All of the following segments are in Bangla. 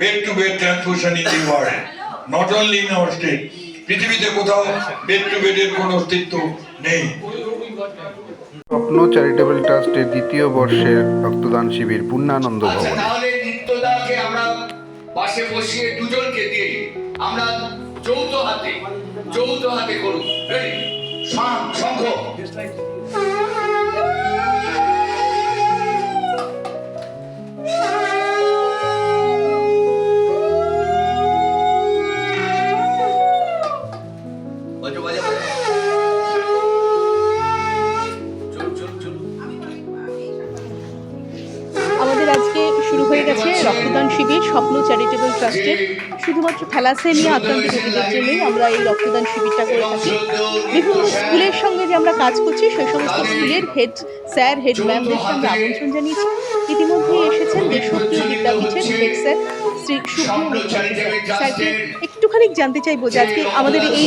Bed to bed transfusion in the world. Not only in our state পৃথিবীতে কোথাও বেড টু বেডের কোনো অস্তিত্ব নেই। স্বপ্ন চ্যারিটেবল ট্রাস্টের দ্বিতীয় বর্ষের রক্তদান শিবির পূর্ণানন্দ আচ্ছা ভবনে। তাহলে নিত্যদাকে আমরা পাশে বসিয়ে দুজনকে দিয়ে আমরা যৌথ হাতে যৌথ হাতে করুন। রেডি শঙ্খ শুরু হয়ে গেছে রক্তদান শিবির, স্বপ্ন চ্যারিটেবল ট্রাস্টের শুধুমাত্র থ্যালাসেমিয়া আক্রান্ত রোগীদের জন্যই আমরা এই রক্তদান শিবিরটা করে থাকি। বিভিন্ন স্কুলের সঙ্গে যে আমরা কাজ করছি, সেই সমস্ত স্কুলের হেড স্যার, হেড ম্যামদের সঙ্গে আমন্ত্রণ জানিয়েছি। ইতিমধ্যেই এসেছেন দেশপ্রিয় বিদ্যাপীঠের হেড স্যার শ্রী স্যার। স্যারকে একটুখানি জানতে চাইব যে আজকে আমাদের এই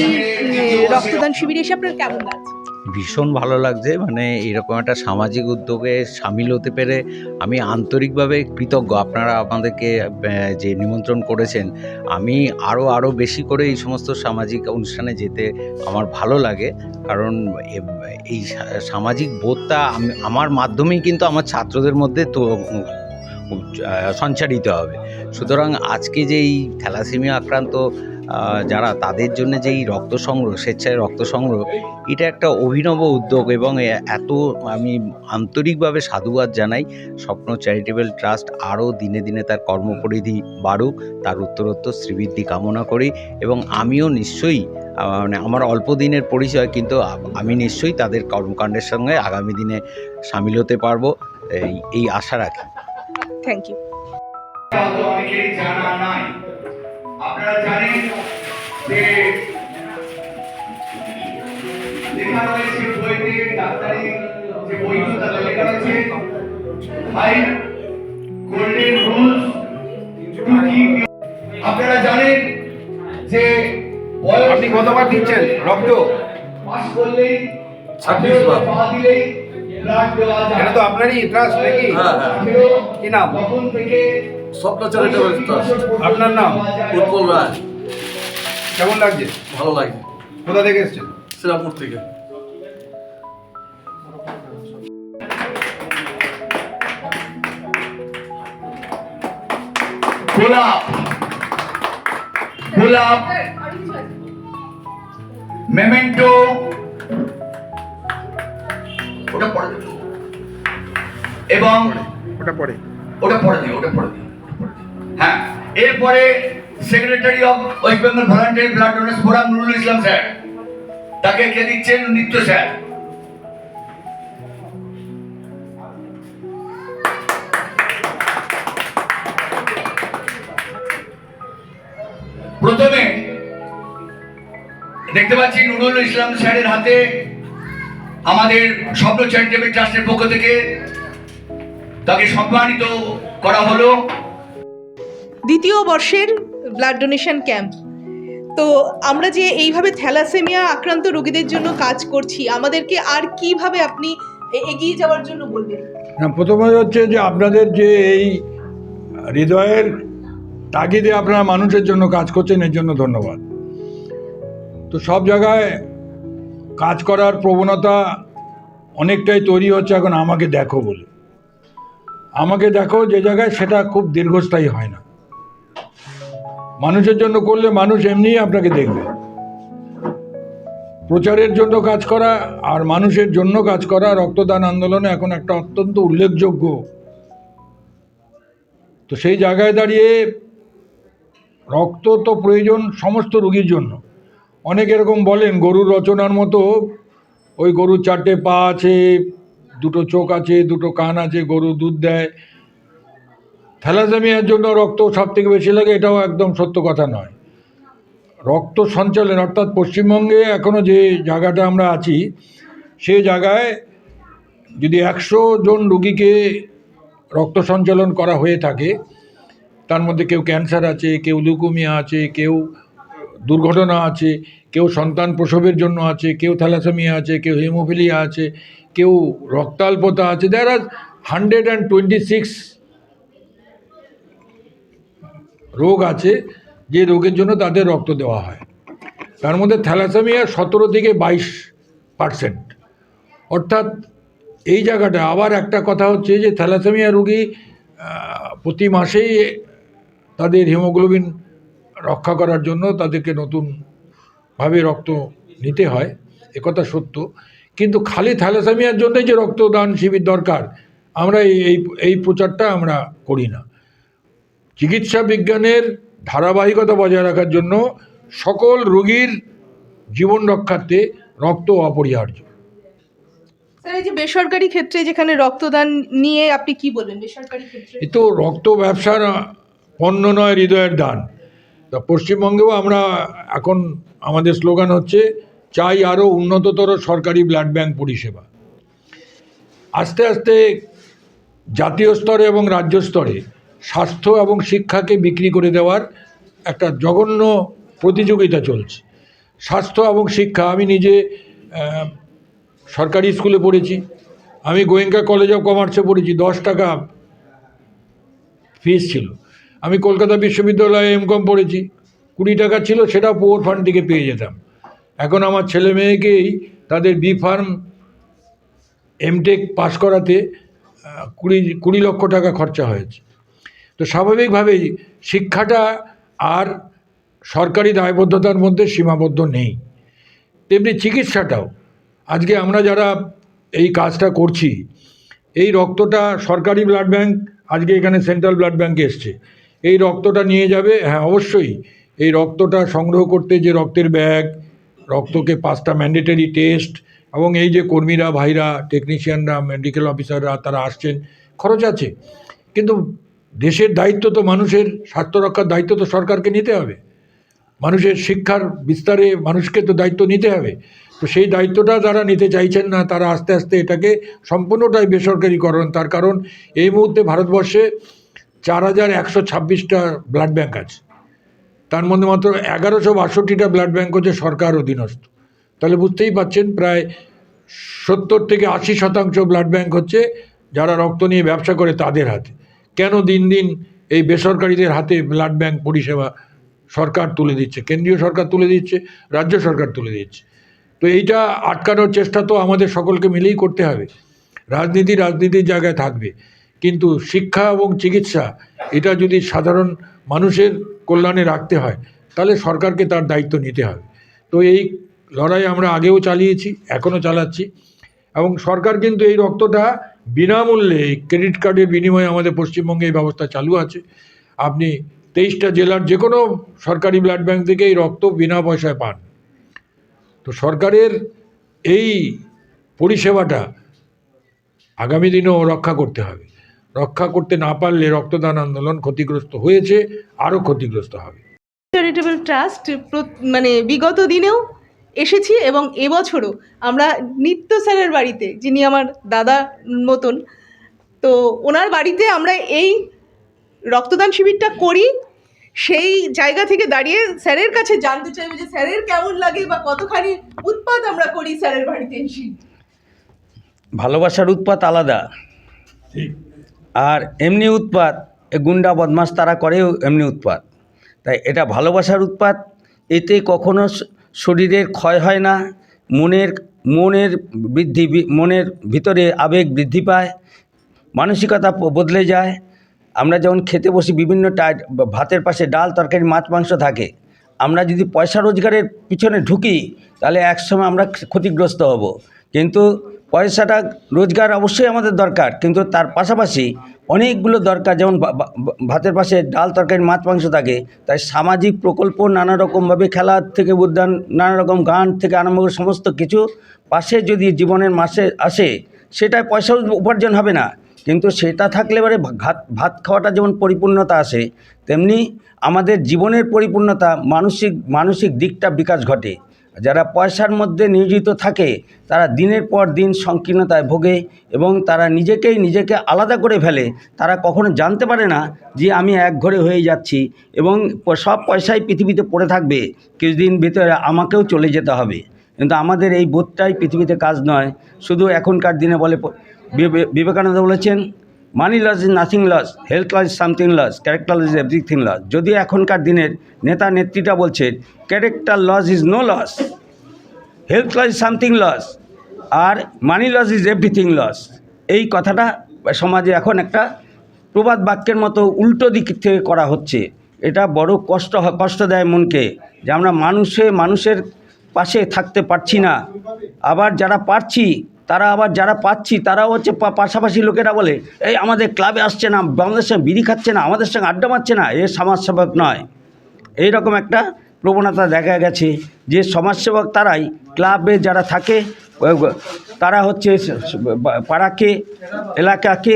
রক্তদান শিবিরে এসে আপনার কেমন লাগছে ভীষণ ভালো লাগছে মানে এরকম একটা সামাজিক উদ্যোগে সামিল হতে পেরে আমি আন্তরিকভাবে কৃতজ্ঞ। আপনারা আমাদেরকে যে নিমন্ত্রণ করেছেন, আমি আরও আরও বেশি করে এই সমস্ত সামাজিক অনুষ্ঠানে যেতে আমার ভালো লাগে। কারণ এই সামাজিক বোধটা আমি, আমার মাধ্যমেই কিন্তু আমার ছাত্রদের মধ্যে তো সঞ্চারিত হবে। সুতরাং আজকে যে এই থ্যালাসেমিয়া আক্রান্ত যারা তাদের জন্য যে এই রক্ত সংগ্রহ স্বেচ্ছায় রক্ত সংগ্রহ এটা একটা অভিনব উদ্যোগ এবং এত আমি আন্তরিকভাবে সাধুবাদ জানাই। স্বপ্ন চ্যারিটেবল ট্রাস্ট আরও দিনে দিনে তার কর্মপরিধি বাড়ুক তার উত্তরোত্তর শ্রীবৃদ্ধি কামনা করি এবং আমিও নিশ্চয়ই মানে আমার অল্প দিনের পরিচয় কিন্তু আমি নিশ্চয়ই তাদের কর্মকাণ্ডের সঙ্গে আগামী দিনে সামিল হতে পারব। এই এই আশা রাখি। থ্যাংক ইউ আপনারা জানেন যে লেখা রয়েছে বইতে ডাক্তারি যে বইগুলো তাতে লেখা রয়েছে five golden rules to keep আপনারা জানেন যে আপনি কতবার দিচ্ছেন রক্ত পাস করলেই ছাব্বিশ বার। পা দিলেই ব্লাড দেওয়া যায় এটা তো আপনারই ট্রাস্ট নাকি হ্যাঁ, হ্যাঁ। কি নাম? তখন থেকে স্বপ্ন চ্যারিটেবল ট্রাস্ট আপনার নাম? উৎপল রায়। কেমন লাগছে? ভালো লাগে। কোথা থেকে এসছেন? শ্রীরামপুর থেকে। গোলাপ। গোলাপ। মেমেন্টো। ওটা পড়ে এবং ওটা পড়ে ওটা পড়ে দিও ওটা পড়ে দিও। এরপরে secretary of West Bengal voluntary blood donors forum Nurul Islam sir তাকে কে দিচ্ছেন? নিত্য স্যার। প্রথমে দেখতে পাচ্ছি নুরুল ইসলাম স্যারের হাতে আমাদের স্বপ্ন চ্যারিটেবল ট্রাস্টের পক্ষ থেকে তাকে সম্মানিত করা হলো। দ্বিতীয় বর্ষের ব্লাড ডোনেশন ক্যাম্প তো আমরা যে এইভাবে থ্যালাসেমিয়া আক্রান্ত রোগীদের জন্য কাজ করছি, আমাদেরকে আর কীভাবে আপনি এগিয়ে যাওয়ার জন্য বলবেন? না প্রথমে হচ্ছে যে আপনাদের যে এই হৃদয়ের তাগিদে আপনারা মানুষের জন্য কাজ করছেন, এর জন্য ধন্যবাদ। তো সব জায়গায় কাজ করার প্রবণতা অনেকটাই তৈরি হচ্ছে, এখন আমাকে দেখো বলে। আমাকে দেখো যে জায়গায় সেটা খুব দীর্ঘস্থায়ী হয় না। মানুষের জন্য করলে মানুষ এমনিই আপনাকে দেখবে। প্রচারের জন্য কাজ করা আর মানুষের জন্য কাজ করা রক্তদান আন্দোলনে এখন একটা অত্যন্ত উল্লেখযোগ্য। তো সেই জায়গায় দাঁড়িয়ে রক্ত তো প্রয়োজন সমস্ত রুগীর জন্য। অনেক এরকম বলেন, গরুর রচনার মতো ওই গরুর চারটে পা আছে, দুটো চোখ আছে, দুটো কান আছে, গরু দুধ দেয় থ্যালাসেমিয়ার জন্য রক্ত সব থেকে বেশি লাগে, এটাও একদম সত্য কথা নয়। রক্ত সঞ্চালন, অর্থাৎ পশ্চিমবঙ্গে এখনও যে জায়গাটা আমরা আছি, সে জায়গায় যদি একশো জন রুগীকে রক্ত সঞ্চালন করা হয়ে থাকে, তার মধ্যে কেউ ক্যান্সার আছে, কেউ লিউকোমিয়া আছে, কেউ দুর্ঘটনা আছে, কেউ সন্তান প্রসবের জন্য আছে, কেউ থ্যালাসেমিয়া আছে, কেউ হেমোফিলিয়া আছে, কেউ রক্তাল্পতা আছে there are hundred and twenty six রোগ আছে, যে রোগের জন্য তাদের রক্ত দেওয়া হয়। তার মধ্যে থ্যালাসেমিয়া সতেরো থেকে বাইশ পার্সেন্ট। অর্থাৎ এই জায়গাটা আবার একটা কথা হচ্ছে যে থ্যালাসেমিয়া রোগী প্রতি মাসেই তাদের হিমোগ্লোবিন রক্ষা করার জন্য তাদেরকে নতুনভাবে রক্ত নিতে হয় একথা সত্য। কিন্তু খালি থ্যালাসেমিয়ার জন্যই যে রক্তদান শিবির দরকার, আমরা এই, এই- এই প্রচারটা আমরা করি না। চিকিৎসা বিজ্ঞানের ধারাবাহিকতা বজায় রাখার জন্য সকল রোগীর জীবন রক্ষার্থে রক্ত অপরিহার্য। স্যার এই যে বেসরকারি ক্ষেত্রে যেখানে রক্তদান নিয়ে আপনি কি বলবেন? বেসরকারি ক্ষেত্রে? এ তো রক্ত ব্যবসার পণ্য নয় হৃদয়ের দান। তা পশ্চিমবঙ্গেও আমরা এখন আমাদের স্লোগান হচ্ছে চাই আরও উন্নততর সরকারি ব্লাড ব্যাংক পরিষেবা। আস্তে আস্তে জাতীয় স্তরে এবং রাজ্য স্তরে স্বাস্থ্য এবং শিক্ষাকে বিক্রি করে দেওয়ার একটা জঘন্য প্রতিযোগিতা চলছে। স্বাস্থ্য এবং শিক্ষা, আমি নিজে সরকারি স্কুলে পড়েছি। আমি গোয়েঙ্কা কলেজ অফ কমার্সে পড়েছি, দশ টাকা ফিস ছিল। আমি কলকাতা বিশ্ববিদ্যালয়ে এমকম পড়েছি, কুড়ি টাকা ছিল সেটা পোর ফান্ড থেকে পেয়ে যেতাম। এখন আমার ছেলে মেয়েকেই তাদের বি ফার্ম এমটেক পাস করাতে কুড়ি কুড়ি লক্ষ টাকা খরচা হয়েছে। তো স্বাভাবিকভাবেই শিক্ষাটা আর সরকারি দায়বদ্ধতার মধ্যে সীমাবদ্ধ নেই। তেমনি চিকিৎসাটাও। আজকে আমরা যারা এই কাজটা করছি, এই রক্তটা সরকারি ব্লাড ব্যাংক, আজকে এখানে সেন্ট্রাল ব্লাড ব্যাংকে এসছে। এই রক্তটা নিয়ে যাবে? হ্যাঁ অবশ্যই। এই রক্তটা সংগ্রহ করতে যে রক্তের ব্যাগ, রক্তকে পাঁচটা ম্যান্ডেটরি টেস্ট এবং এই যে কর্মীরা, ভাইরা, টেকনিশিয়ানরা, মেডিকেল অফিসাররা, তারা আসছেন, খরচ আছে। কিন্তু দেশের দায়িত্ব তো মানুষের স্বাস্থ্য রক্ষার দায়িত্ব তো সরকারকে নিতে হবে। মানুষের শিক্ষার বিস্তারে মানুষকে তো দায়িত্ব নিতে হবে। তো সেই দায়িত্বটা যারা নিতে চাইছেন না, তারা আস্তে আস্তে এটাকে সম্পূর্ণটাই বেসরকারিকরণ। তার কারণ এই মুহূর্তে ভারতবর্ষে চার হাজার একশো ছাব্বিশটা ব্লাড ব্যাঙ্ক আছে। তার মধ্যে মাত্র এগারোশো বাষট্টিটা ব্লাড ব্যাঙ্ক হচ্ছে সরকার অধীনস্থ। তাহলে বুঝতেই পাচ্ছেন, প্রায় সত্তর থেকে আশি শতাংশ ব্লাড ব্যাঙ্ক হচ্ছে যারা রক্ত নিয়ে ব্যবসা করে তাদের হাতে। কেন দিন দিন এই বেসরকারিদের হাতে ব্লাড ব্যাংক পরিষেবা সরকার তুলে দিচ্ছে? কেন্দ্রীয় সরকার তুলে দিচ্ছে, রাজ্য সরকার তুলে দিচ্ছে? তো এইটা আটকানোর চেষ্টা তো আমাদের সকলকে মিলেই করতে হবে। রাজনীতি রাজনীতির জায়গায় থাকবে। কিন্তু শিক্ষা এবং চিকিৎসা, এটা যদি সাধারণ মানুষের কল্যাণে রাখতে হয়, তাহলে সরকারকে তার দায়িত্ব নিতে হবে। তো এই লড়াই আমরা আগেও চালিয়েছি, এখনও চালাচ্ছি। এবং সরকার কিন্তু এই রক্তটা বিনামূল্যে ক্রেডিট কার্ডের বিনিময়ে আমাদের পশ্চিমবঙ্গে এই ব্যবস্থা চালু আছে। আপনি তেইশটা জেলার যে কোনো সরকারি ব্লাড ব্যাংক থেকে এই রক্ত বিনা পয়সায় পান। তো সরকারের এই পরিষেবাটা আগামী দিনেও রক্ষা করতে হবে। রক্ষা করতে না পারলে রক্তদান আন্দোলন ক্ষতিগ্রস্ত হয়েছে, আরও ক্ষতিগ্রস্ত হবে। চ্যারিটেবল ট্রাস্ট মানে বিগত দিনেও এসেছি এবং এবছরও আমরা নিত্য স্যারের বাড়িতে যিনি আমার দাদা মতন তো ওনার বাড়িতে আমরা এই রক্তদান শিবিরটা করি। সেই জায়গা থেকে দাঁড়িয়ে স্যারের কাছে জানতে চাইব যে স্যারের কেমন লাগে বা কতখানি উৎপাদ আমরা করি স্যারের বাড়িতে এসে। ভালোবাসার উৎপাত আলাদা। আর এমনি উৎপাত এ গুন্ডা বদমাস তারা করেও এমনি উৎপাত। তাই এটা ভালোবাসার উৎপাত এতে কখনো শরীরের ক্ষয় হয় না, মনের মনের বৃদ্ধি, মনের ভিতরে আবেগ বৃদ্ধি পায়, মানসিকতা বদলে যায়। আমরা যেমন খেতে বসি বিভিন্ন ভাতের পাশে ডাল, তরকারি, মাছ, মাংস থাকে, আমরা যদি পয়সা রোজগারের পিছনে ঢুকি, তাহলে একসময় আমরা ক্ষতিগ্রস্ত হব। কিন্তু পয়সাটা রোজগার অবশ্যই আমাদের দরকার, কিন্তু তার পাশাপাশি অনেকগুলো দরকার, যেমন ভাতের পাশে ডাল তরকারি মাছ, মাংস থাকে। তাই সামাজিক প্রকল্প, নানা রকমভাবে খেলা থেকে উদ্যান, নানা রকম গান থেকে আরম্ভ করে সমস্ত কিছু পাশে যদি জীবনের মাসে আসে, সেটায় পয়সা উপার্জন হবে না। কিন্তু সেটা থাকলে এবারে ভাত ভাত খাওয়াটা যেমন পরিপূর্ণতা আসে, তেমনি আমাদের জীবনের পরিপূর্ণতা, মানসিক মানসিক দিকটা বিকাশ ঘটে। যারা পয়সার মধ্যে নিয়োজিত থাকে, তারা দিনের পর দিন সংকীর্ণতায় ভোগে এবং তারা নিজেকেই নিজেকে আলাদা করে ফেলে, তারা কখনো জানতে পারে না যে আমি এক ঘরে হয়ে যাচ্ছি এবং সব পয়সাই পৃথিবীতে পড়ে থাকবে। কিছুদিন ভিতরে আমাকেও চলে যেতে হবে। কিন্তু আমাদের এই বোধটাই পৃথিবীতে কাজ নয়। শুধু এখনকার দিনে বলে বিবেকানন্দ বলেছেন money loss is nothing loss health loss is something loss character loss is everything loss যদি এখনকার দিনের নেতা নেত্রীটা বলছেন character loss is no loss health loss is something loss R money loss is everything loss এই কথাটা সমাজে এখন একটা প্রবাদ বাক্যের মতো উল্টো দিক থেকে করা হচ্ছে। এটা বড় কষ্ট কষ্ট দেয় মনকে যে আমরা মানুষে, মানুষের পাশে থাকতে পারছি না। আবার যারা পারছি তারা আবার যারা পাচ্ছি, তারাও হচ্ছে পাশাপাশি লোকেরা বলে, এই আমাদের ক্লাবে আসছে না আমাদের সঙ্গে বিড়ি খাচ্ছে না, আমাদের সঙ্গে আড্ডা মারছে না, এ সমাজসেবক নয়। এই রকম একটা প্রবণতা দেখা গেছে যে সমাজসেবক তারাই ক্লাবে যারা থাকে তারা হচ্ছে পাড়াকে, এলাকাকে,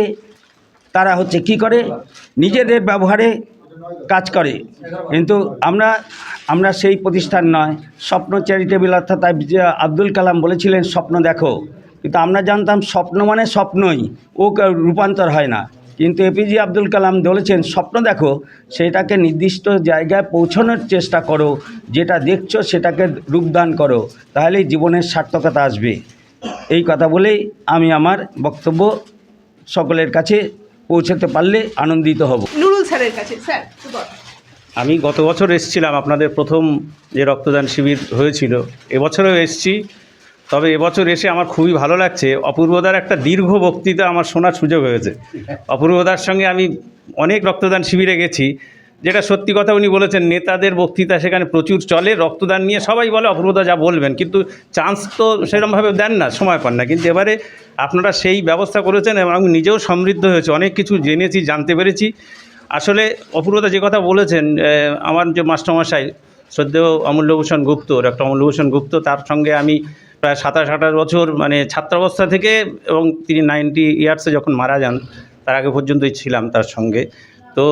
তারা হচ্ছে কি করে? নিজেদের ব্যবহারে কাজ করে। কিন্তু আমরা আমরা সেই প্রতিষ্ঠান নয়, স্বপ্ন চ্যারিটেবল অর্থাৎ আব্দুল কালাম বলেছিলেন, স্বপ্ন দেখো। কিন্তু আমরা জানতাম স্বপ্ন মানে স্বপ্নই ও কা- রূপান্তর হয় না। কিন্তু এপিজে আব্দুল কালাম বলেছেন স্বপ্ন দেখো সেটাকে নির্দিষ্ট জায়গায় পৌঁছানোর চেষ্টা করো যেটা দেখছ সেটাকে রূপদান করো তাহলেই জীবনের সার্থকতা আসবে। এই কথা বলেই আমি আমার বক্তব্য সকলের কাছে পৌঁছাতে পারলে আনন্দিত হব। নুরুল স্যারের কাছে স্যার আমি গত বছর এসেছিলাম আপনাদের প্রথম যে রক্তদান শিবির হয়েছিল এবছরেও এসেছি। তবে এবছর এসে আমার খুবই ভালো লাগছে। অপূর্বদার একটা দীর্ঘ বক্তৃতা আমার শোনার সুযোগ হয়েছে। অপূর্বদার সঙ্গে আমি অনেক রক্তদান শিবিরে গেছি, যেটা সত্যি কথা উনি বলেছেন, নেতাদের বক্তৃতা সেখানে প্রচুর চলে, রক্তদান নিয়ে সবাই বলে অপূর্বদা যা বলবেন, কিন্তু চান্স তো সেরকমভাবে দেন না, সময় পান না। কিন্তু এবারে আপনারা সেই ব্যবস্থা করেছেন এবং আমি নিজেও সমৃদ্ধ হয়েছে, অনেক কিছু জেনেছি, জানতে পেরেছি। আসলে অপূর্বতা যে কথা বলেছেন আমার যে মাস্টারমশাই শ্রদ্ধেয় অমূল্যভূষণ গুপ্ত, ডক্টর অমূল্যভূষণ গুপ্ত, তার সঙ্গে আমি প্রায় সাতাশ, আঠাশ বছর মানে ছাত্রাবস্থা থেকে এবং তিনি নাইনটি ইয়ার্সে যখন মারা যান, তার আগে পর্যন্তই ছিলাম তার সঙ্গে। তো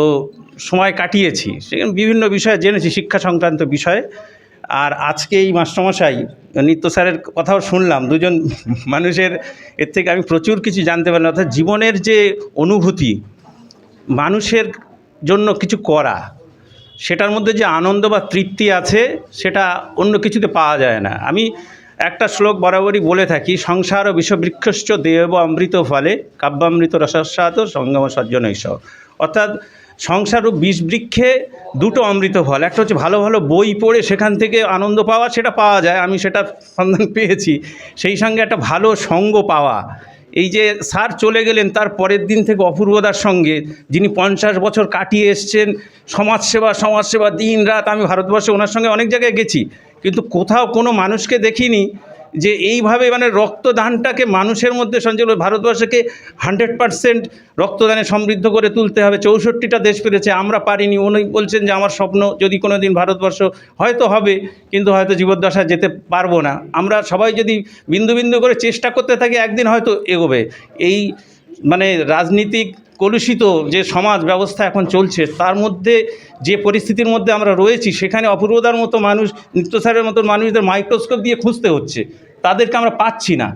সময় কাটিয়েছি। সেখানে বিভিন্ন বিষয়ে জেনেছি, শিক্ষা সংক্রান্ত বিষয়ে। আর আজকে এই মাস্টারমশাই, নিত্য স্যারের কথাও শুনলাম, দুজন মানুষের, এর থেকে আমি প্রচুর কিছু জানতে পারলাম। অর্থাৎ জীবনের যে অনুভূতি, মানুষের জন্য কিছু করা, সেটার মধ্যে যে আনন্দ বা তৃপ্তি আছে, সেটা অন্য কিছুতে পাওয়া যায় না। আমি একটা শ্লোক বরাবরই বলে থাকি, সংসার ও বিষবৃক্ষশ্চ দেব অমৃত ফলে, কাব্যামৃত রসাস্বাদ সঙ্গম এইসব অর্থাৎ সংসার ও বিষবৃক্ষে দুটো অমৃত ফল, একটা হচ্ছে ভালো ভালো বই পড়ে সেখান থেকে আনন্দ পাওয়া, সেটা পাওয়া যায়, আমি সেটা সন্ধান পেয়েছি। সেই সঙ্গে একটা ভালো সঙ্গ পাওয়া এই যে স্যার চলে গেলেন তার পরের দিন থেকে অপূর্বদার সঙ্গে, যিনি পঞ্চাশ বছর কাটিয়ে এসছেন, সমাজসেবা সমাজসেবা দিন রাত আমি ভারতবর্ষে ওনার সঙ্গে অনেক জায়গায় গেছি, কিন্তু কোথাও কোনো মানুষকে দেখিনি। যে এইভাবে মানে রক্তদানটাকে মানুষের মধ্যে সঞ্চাল ভারতবর্ষকে হান্ড্রেড পারসেন্ট রক্তদানে সমৃদ্ধ করে তুলতে হবে। চৌষট্টিটা দেশ পেরেছে, আমরা পারিনি। উনি বলছেন যে, আমার স্বপ্ন যদি কোনো দিন ভারতবর্ষ হয়তো হবে, কিন্তু হয়তো জীবদ্দশায় যেতে পারব না। আমরা সবাই যদি বিন্দু বিন্দু করে চেষ্টা করতে থাকি, একদিন হয়তো এগোবে। এই মানে রাজনীতিক কলুষিত যে সমাজ ব্যবস্থা এখন চলছে, তার মধ্যে যে পরিস্থিতির মধ্যে আমরা রয়েছি, সেখানে অপূর্বদার মতো মানুষ নিত্যসারের মতো মানুষদের মাইক্রোস্কোপ দিয়ে খুঁজতে হচ্ছে। তাদেরকে আমরা পাচ্ছি না।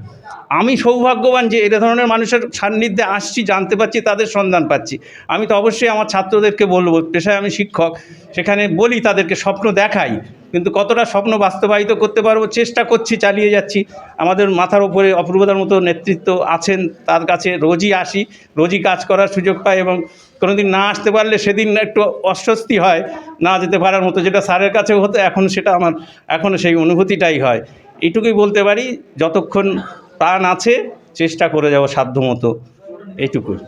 আমি সৌভাগ্যবান যে এ ধরনের মানুষের সান্নিধ্যে আসছি, জানতে পারছি, তাদের সন্ধান পাচ্ছি। আমি তো অবশ্যই আমার ছাত্রদেরকে বলব, পেশায় আমি শিক্ষক, সেখানে বলি, তাদেরকে স্বপ্ন দেখাই। কিন্তু কতটা স্বপ্ন বাস্তবায়িত করতে পারব, চেষ্টা করছি, চালিয়ে যাচ্ছি। আমাদের মাথার উপরে অপূর্বতার মতো নেতৃত্ব আছেন, তার কাছে রোজই আসি, রোজই কাজ করার সুযোগ পাই এবং কোনোদিন না আসতে পারলে সেদিন একটু অস্বস্তি হয়, না যেতে পারার মতো যেটা স্যারের কাছেও হতো, এখন সেটা আমার এখনও সেই অনুভূতিটাই হয়। এটুকুই বলতে পারি, যতক্ষণ প্রাণ আছে, চেষ্টা করে যাব সাধ্যমতো। এইটুকুই।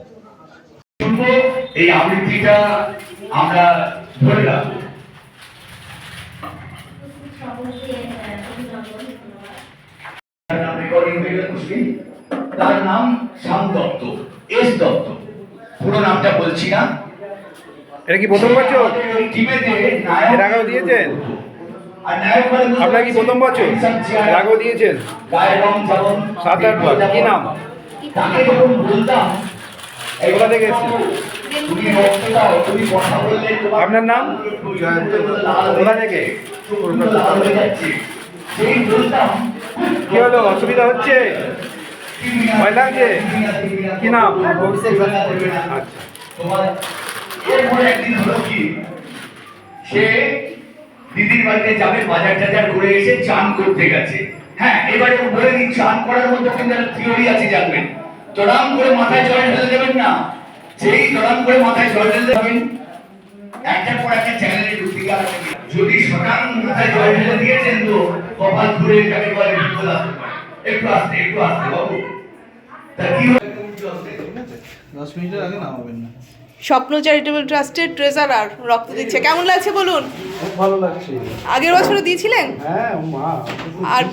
এই আমরা ধরে রাখব তার নাম রেকর্ডিং হয়ে গেল মুশকিল। তার নাম শ্যাম দত্ত এস দত্ত। পুরো নামটা বলছি না। এটা কি প্রথম বছর? এর আগেও দিয়েছেন? বুঝতে আপনার কি প্রথম বছর? এর আগেও দিয়েছেন? সাত আট বার কি নাম? তাকে যখন বলতাম কোথা থেকে আপনার নাম? কোথা থেকে? কি হলো? অসুবিধা হচ্ছে? কি নাম? সে দিদির বাড়িতে যাবে, বাজার টাজার এসে চান করতে গেছে। হ্যাঁ এবারে বলে চান করার মধ্যে কিন্তু থিওরি আছে, জানবেন। চড়াম করে মাথায় জল ঢেলে দেবেন না? সেই জড়ান করে মাথায় জল ঢেলে দেবেন, একটার পর একটা চ্যানেলে ঢুকতে যদি সকাল মাথায় জল ঢেলে দিয়েছেন তো, কপাল ঘুরে যাকে বলে বিপদ আসতে একটু আসতে একটু আসতে বাবু তা কি হবে স্বপ্ন চ্যারিটেবল ট্রাস্টের ট্রেজারার রক্ত দিচ্ছে। কেমন লাগছে বলুন? খুব ভালো লাগছে। আগের বছরও দিয়েছিলেন? হ্যাঁ মা আর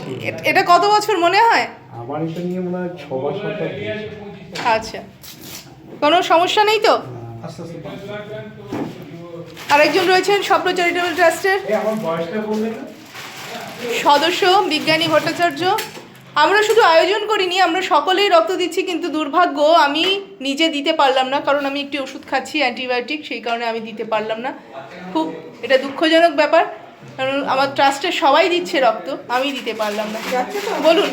এটা কত বছর মনে হয়? আমার এটা নিয়ে মনে হয় ছ বছর আচ্ছা। কোনো সমস্যা নেই তো? আরেকজন রয়েছেন স্বপ্ন চ্যারিটেবল ট্রাস্টের সদস্য বিজ্ঞানী ভট্টাচার্য। আমরা শুধু আয়োজন করিনি আমরা সকলেই রক্ত দিচ্ছি কিন্তু দুর্ভাগ্য আমি নিজে দিতে পারলাম না কারণ আমি একটি ওষুধ খাচ্ছি অ্যান্টিবায়োটিক সেই কারণে আমি দিতে পারলাম না। খুব এটা দুঃখজনক ব্যাপার কারণ আমার ট্রাস্টের সবাই দিচ্ছে রক্ত আমি দিতে পারলাম না। বলুন।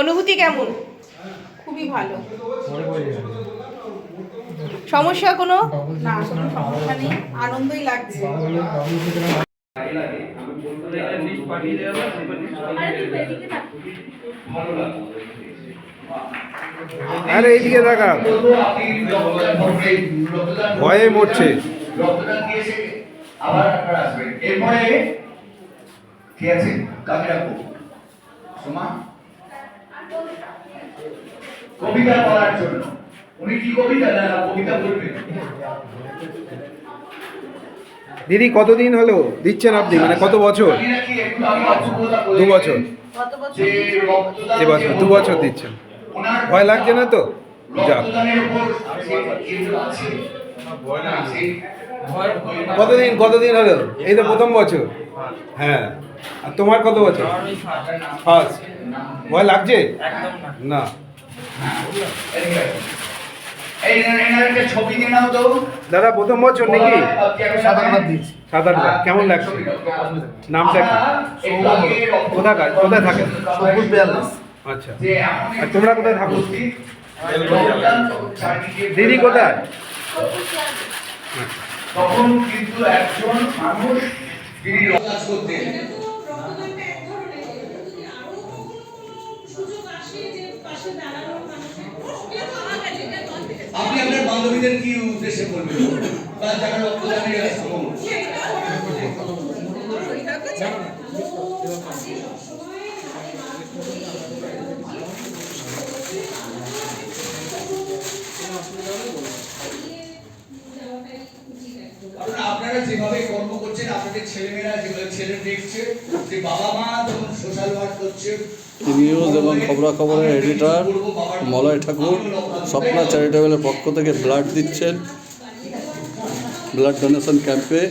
অনুভূতি কেমন? খুবই ভালো। সমস্যা কোনো? না কোনো সমস্যা নেই আনন্দই লাগছে। আরে এইদিকে দেখা। ভয়ে মরছে। রক্তদান দিয়েছে আবার কবিতা বলার জন্য। উনি কি কবিতা? কবিতা বলবেন। দিদি, কতদিন হলো? দিচ্ছেন আপনি? মানে কত বছর? দু বছর। যে রক্তদান এ বছর, দু বছর দিচ্ছেন। ভয় লাগছে না তো? যা কতদিন কতদিন হলো? এই তো প্রথম বছর। হ্যাঁ। আর তোমার কত বছর? ফার্স্ট। ভয় লাগছে? না। দাদা প্রথম বছর নাকি সাত সাত কেমন লাগছে? নামটা কি? কোথাকার? কোথায় থাকেন? আচ্ছা। আর তোমরা কোথায় থাকো? দিদি কোথায়? তখন কিন্তু একজন মানুষ তিনি করতেন আপনি আপনার বান্ধবীদের কি উদ্দেশ্যে বলবেন? বা যারা রক্তদানের আপনারা যেভাবে কর্ম করছেন ছেলেমেয়েরা যেভাবে ছেলে দেখছে যে বাবা মা যখন সোশ্যাল ওয়ার্ক করছে নিউজ এবং খবরাখবরের এডিটর মলয় ঠাকুর স্বপ্না চ্যারিটেবলের পক্ষ থেকে ব্লাড দিচ্ছেন। ব্লাড ডোনেশন ক্যাম্পে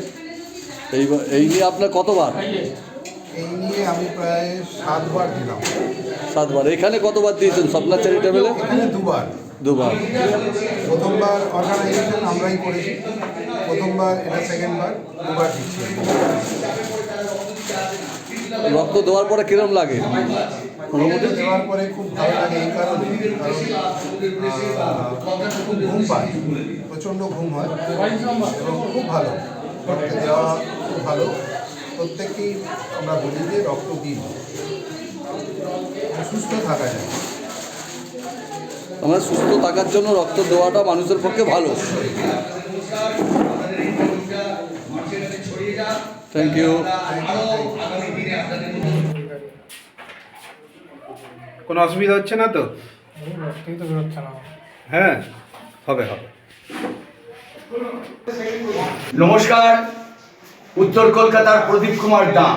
এই এই নিয়ে আপনার কতবার? এই নিয়ে আমি প্রায় সাতবার দিলাম। সাতবার। এখানে কতবার দিয়েছেন স্বপ্না চ্যারিটেবলে এখানে দুবার। দুবার। প্রথমবার অর্গানাইজেশন আমরাই করেছি। প্রথমবার এটা সেকেন্ডবার দুবার দিচ্ছি। রক্ত দেওয়ার পরে কিরম লাগে? অনুভূতি এটা দেওয়ার পরে খুব ভালো লাগে এই কারণে কারণ খুব ঘুম পায় প্রচণ্ড ঘুম হয় এবং খুব ভালো রক্ত দেওয়া খুব ভালো। প্রত্যেককেই আমরা বলি যে রক্ত দিন। সুস্থ থাকা যায়। আমরা সুস্থ থাকার জন্য রক্ত দেওয়াটা মানুষের পক্ষে ভালো। থ্যাংক ইউ কোনো অসুবিধা হচ্ছে না তো? হ্যাঁ হবে হবে। নমস্কার, উত্তর কলকাতার প্রদীপ কুমার দাম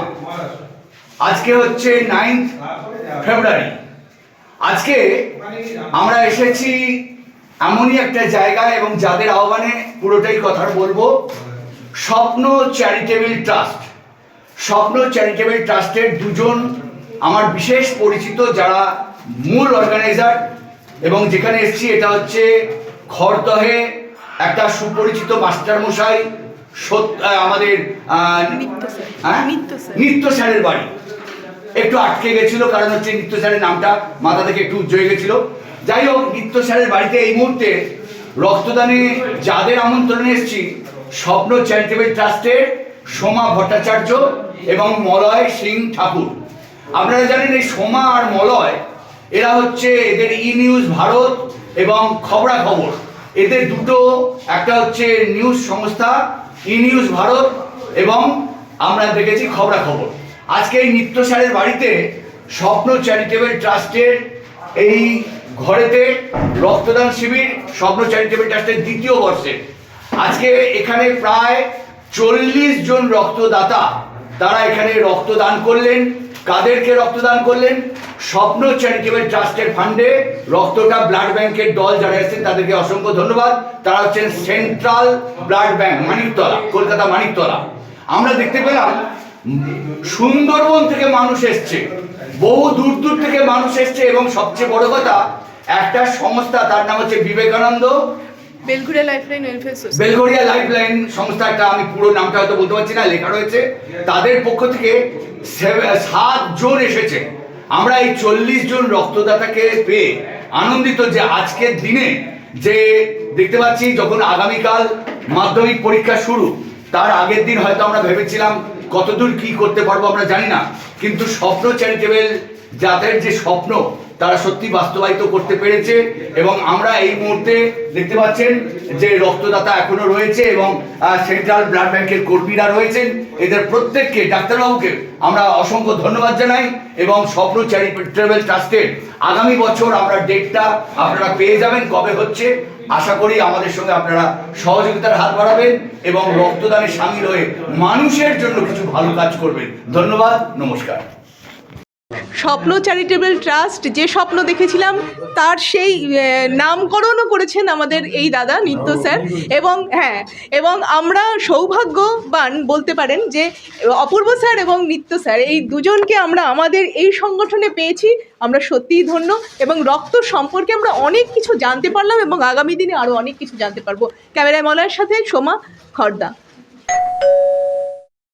আজকে হচ্ছে নাইন্থ ফেব্রুয়ারি আজকে আমরা এসেছি এমনই একটা জায়গায় এবং যাদের আহ্বানে পুরোটাই কথা বলব। স্বপ্ন চ্যারিটেবল ট্রাস্ট স্বপ্ন চ্যারিটেবল ট্রাস্টের দুজন আমার বিশেষ পরিচিত যারা মূল অর্গানাইজার এবং যেখানে এসেছি এটা হচ্ছে খড়দহে একটা সুপরিচিত মাস্টারমশাই আমাদের নিত্য স্যার। হ্যাঁ? নিত্য স্যারের বাড়ি একটু আটকে গেছিল কারণ হচ্ছে নিত্য স্যারের নামটা মাথা থেকে একটু উজ্জ্বল গেছিল যাই হোক নিত্য স্যারের বাড়িতে এই মুহূর্তে রক্তদানে যাদের আমন্ত্রণে এসেছি স্বপ্ন চ্যারিটেবল ট্রাস্টের সোমা ভট্টাচার্য এবং মলয় সিং ঠাকুর। আপনারা জানেন এই সোমা আর মলয়, এরা হচ্ছে এদের ই নিউজ ভারত এবং খবরাখবর। এদের দুটো, একটা হচ্ছে নিউজ সংস্থা, ই নিউজ ভারত এবং আমরা দেখেছি খবরাখবর। আজকে এই নিত্য স্যারের বাড়িতে স্বপ্ন চ্যারিটেবল ট্রাস্টের এই ঘরেতে রক্তদান শিবির, স্বপ্ন চ্যারিটেবল ট্রাস্টের দ্বিতীয় বর্ষে। আজকে এখানে প্রায় চল্লিশ জন রক্তদাতা তারা এখানে রক্তদান করলেন। কাদেরকে রক্তদান করলেন? স্বপ্ন চ্যারিটেবল ট্রাস্টের ফান্ডে রক্তটা ব্লাড ব্যাংকের দল যারা এসেছেন তাদেরকে অসংখ্য ধন্যবাদ। তারা হচ্ছেন central blood bank, Maniktala, Kolkata Maniktala. আমরা দেখতে পেলাম সুন্দরবন থেকে মানুষ এসছে, বহু দূর দূর থেকে মানুষ এসছে এবং সবচেয়ে বড় কথা, একটা সংস্থা, তার নাম হচ্ছে Vivekananda Belgharia lifeline welfare society Belgharia lifeline সংস্থা একটা আমি পুরো নামটা হয়তো বলতে পারছি না, লেখা রয়েছে। তাদের পক্ষ থেকে সাত জন এসেছে। আমরা এই চল্লিশ জন রক্তদাতাকে পেয়ে আনন্দিত যে আজকের দিনে যে দেখতে পাচ্ছি, যখন আগামীকাল মাধ্যমিক পরীক্ষা শুরু, তার আগের দিন হয়তো আমরা ভেবেছিলাম কতদূর কি করতে পারব আমরা জানি না, কিন্তু স্বপ্ন চ্যারিটেবল যাদের যে স্বপ্ন তারা সত্যি বাস্তবায়িত করতে পেরেছে এবং আমরা এই মুহূর্তে দেখতে পাচ্ছেন যে রক্তদাতা এখনও রয়েছে এবং সেন্ট্রাল ব্লাড ব্যাংকের কর্মীরা রয়েছেন। এদের প্রত্যেককে, ডাক্তারবাবুকে আমরা অসংখ্য ধন্যবাদ জানাই এবং স্বপ্ন চ্যারিটেবল ট্রাস্টের আগামী বছর আমরা ডেটটা আপনারা পেয়ে যাবেন কবে হচ্ছে। আশা করি আমাদের সঙ্গে আপনারা সহযোগিতার হাত বাড়াবেন এবং রক্তদানে সামিল হয়ে মানুষের জন্য কিছু ভালো কাজ করবেন। ধন্যবাদ, নমস্কার। স্বপ্ন চ্যারিটেবল ট্রাস্ট যে স্বপ্ন দেখেছিলাম তার সেই নামকরণও করেছেন আমাদের এই দাদা নিত্য স্যার। এবং হ্যাঁ এবং আমরা সৌভাগ্যবান বলতে পারেন যে অপূর্ব স্যার এবং নিত্য স্যার এই দুজনকে আমরা আমাদের এই সংগঠনে পেয়েছি আমরা সত্যিই ধন্য। এবং রক্ত সম্পর্কে আমরা অনেক কিছু জানতে পারলাম এবং আগামী দিনে আরও অনেক কিছু জানতে পারব। ক্যামেরায় মলয়ের সাথে সোমা খর্দা।